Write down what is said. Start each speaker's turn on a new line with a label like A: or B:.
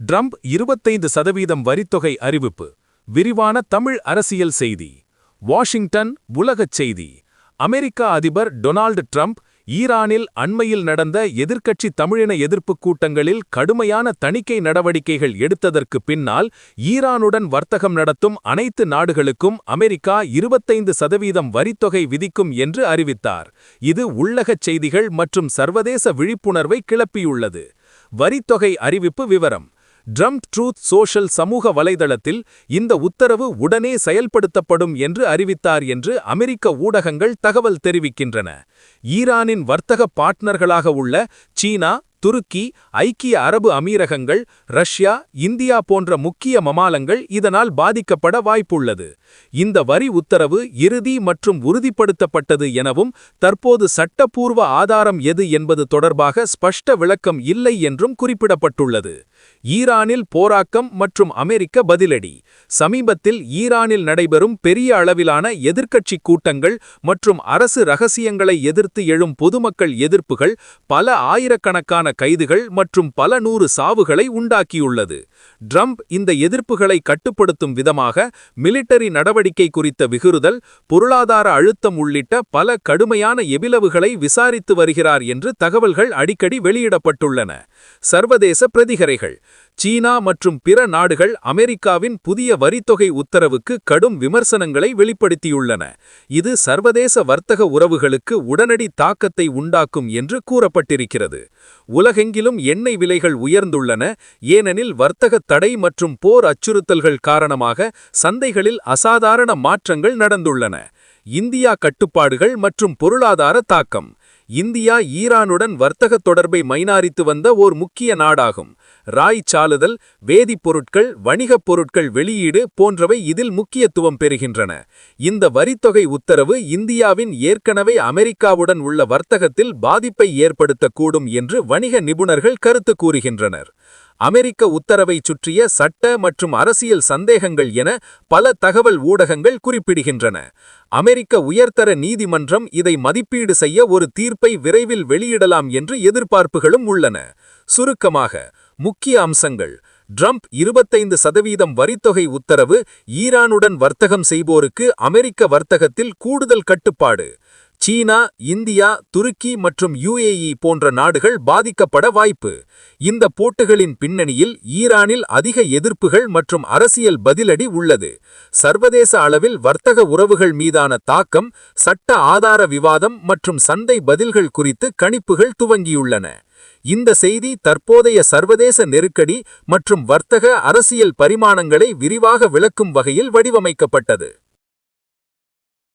A: Trump இருபத்தைந்து சதவீதம் வரித்தொகை அறிவிப்பு. விரிவான தமிழ் அரசியல் செய்தி. வாஷிங்டன் உலகச் செய்தி. அமெரிக்க அதிபர் டொனால்டு ட்ரம்ப் ஈரானில் அண்மையில் நடந்த எதிர்க்கட்சி தமிழின எதிர்ப்புக் கூட்டங்களில் கடுமையான தணிக்கை நடவடிக்கைகள் எடுத்ததற்கு பின்னால் ஈரானுடன் வர்த்தகம் நடத்தும் அனைத்து நாடுகளுக்கும் அமெரிக்கா இருபத்தைந்து சதவீதம் வரித்தொகை விதிக்கும் என்று அறிவித்தார். இது உள்ளகச் செய்திகள் மற்றும் சர்வதேச விழிப்புணர்வை கிளப்பியுள்ளது. வரித்தொகை அறிவிப்பு விவரம். ட்ரம்ப் ட்ரூத் சோஷல் சமூக வலைதளத்தில் இந்த உத்தரவு உடனே செயல்படுத்தப்படும் என்று அறிவித்தார் என்று அமெரிக்க ஊடகங்கள் தகவல் தெரிவிக்கின்றன. ஈரானின் வர்த்தக பார்ட்னர்களாக உள்ள சீனா துருக்கி ஐக்கிய அரபு அமீரகங்கள் ரஷ்யா இந்தியா போன்ற முக்கிய மமாலங்கள் இதனால் பாதிக்கப்பட வாய்ப்புள்ளது. இந்த வரி உத்தரவு இறுதி மற்றும் உறுதிப்படுத்தப்பட்டது எனவும் தற்போது சட்டப்பூர்வ ஆதாரம் எது என்பது தொடர்பாக ஸ்பஷ்ட விளக்கம் இல்லை என்றும் குறிப்பிடப்பட்டுள்ளது. ஈரானில் போராக்கம் மற்றும் அமெரிக்க பதிலடி. சமீபத்தில் ஈரானில் நடைபெறும் பெரிய அளவிலான எதிர்க்கட்சி கூட்டங்கள் மற்றும் அரசு ரகசியங்களை எதிர்த்து எழும் பொதுமக்கள் எதிர்ப்புகள் பல ஆயிரக்கணக்கான கைதுகள் மற்றும் பல நூறு சாவுகளை உண்டாக்கியுள்ளது. ட்ரம்ப் இந்த எதிர்ப்புகளை கட்டுப்படுத்தும் விதமாக மிலிட்டரி நடவடிக்கை குறித்த விகுறுதல் பொருளாதார அழுத்தம் உள்ளிட்ட பல கடுமையான எபிலவுகளை விசாரித்து வருகிறார் என்று தகவல்கள் அடிக்கடி வெளியிடப்பட்டுள்ளன. சர்வதேச பிரதிகரைகள் சீனா மற்றும் பிற நாடுகள் அமெரிக்காவின் புதிய வரித்தொகை உத்தரவுக்கு கடும் விமர்சனங்களை வெளிப்படுத்தியுள்ளன. இது சர்வதேச வர்த்தக உறவுகளுக்கு உடனடி தாக்கத்தை உண்டாக்கும் என்று கூறப்பட்டிருக்கிறது. உலகெங்கிலும் எண்ணெய் விலைகள் உயர்ந்துள்ளன. ஏனெனில் வர்த்தக தடை மற்றும் போர் அச்சுறுத்தல்கள் காரணமாக சந்தைகளில் அசாதாரண மாற்றங்கள் நடந்துள்ளன. இந்தியா கட்டுப்பாடுகள் மற்றும் பொருளாதார தாக்கம். இந்தியா ஈரானுடன் வர்த்தக தொடர்பை மைனாரித்து வந்த ஓர் முக்கிய நாடாகும். ராய் சாலுதல் வேதிப்பொருட்கள் வணிகப் பொருட்கள் வெளியீடு போன்றவை இதில் முக்கியத்துவம் பெறுகின்றன. இந்த வரித்தொகை உத்தரவு இந்தியாவின் ஏற்கனவே அமெரிக்காவுடன் உள்ள வர்த்தகத்தில் பாதிப்பை ஏற்படுத்தக்கூடும் என்று வணிக நிபுணர்கள் கருத்து கூறுகின்றனர். அமெரிக்க உத்தரவைச் சுற்றிய சட்ட மற்றும் அரசியல் சந்தேகங்கள் என பல தகவல் ஊடகங்கள் குறிப்பிடுகின்றன. அமெரிக்க உயர்தர நீதிமன்றம் இதை மதிப்பீடு செய்ய ஒரு தீர்ப்பை விரைவில் வெளியிடலாம் என்று எதிர்பார்ப்புகளும் உள்ளன. சுருக்கமாக முக்கிய அம்சங்கள். ட்ரம்ப் இருபத்தைந்து சதவீதம் வரித்தொகை உத்தரவு ஈரானுடன் வர்த்தகம் செய்வோருக்கு அமெரிக்க வர்த்தகத்தில் கூடுதல் கட்டுப்பாடு. சீனா இந்தியா துருக்கி மற்றும் யுஏஇ போன்ற நாடுகள் பாதிக்கப்பட வாய்ப்பு. இந்த போட்டுகளின் பின்னணியில் ஈரானில் அதிக எதிர்ப்புகள் மற்றும் அரசியல் பதிலடி உள்ளது. சர்வதேச அளவில் வர்த்தக உறவுகள் மீதான தாக்கம் சட்ட ஆதார விவாதம் மற்றும் சந்தை பதில்கள் குறித்து கணிப்புகள் துவங்கியுள்ளன. இந்த செய்தி தற்போதைய சர்வதேச நெருக்கடி மற்றும் வர்த்தக அரசியல் பரிமாணங்களை விரிவாக விளக்கும் வகையில் வடிவமைக்கப்பட்டது.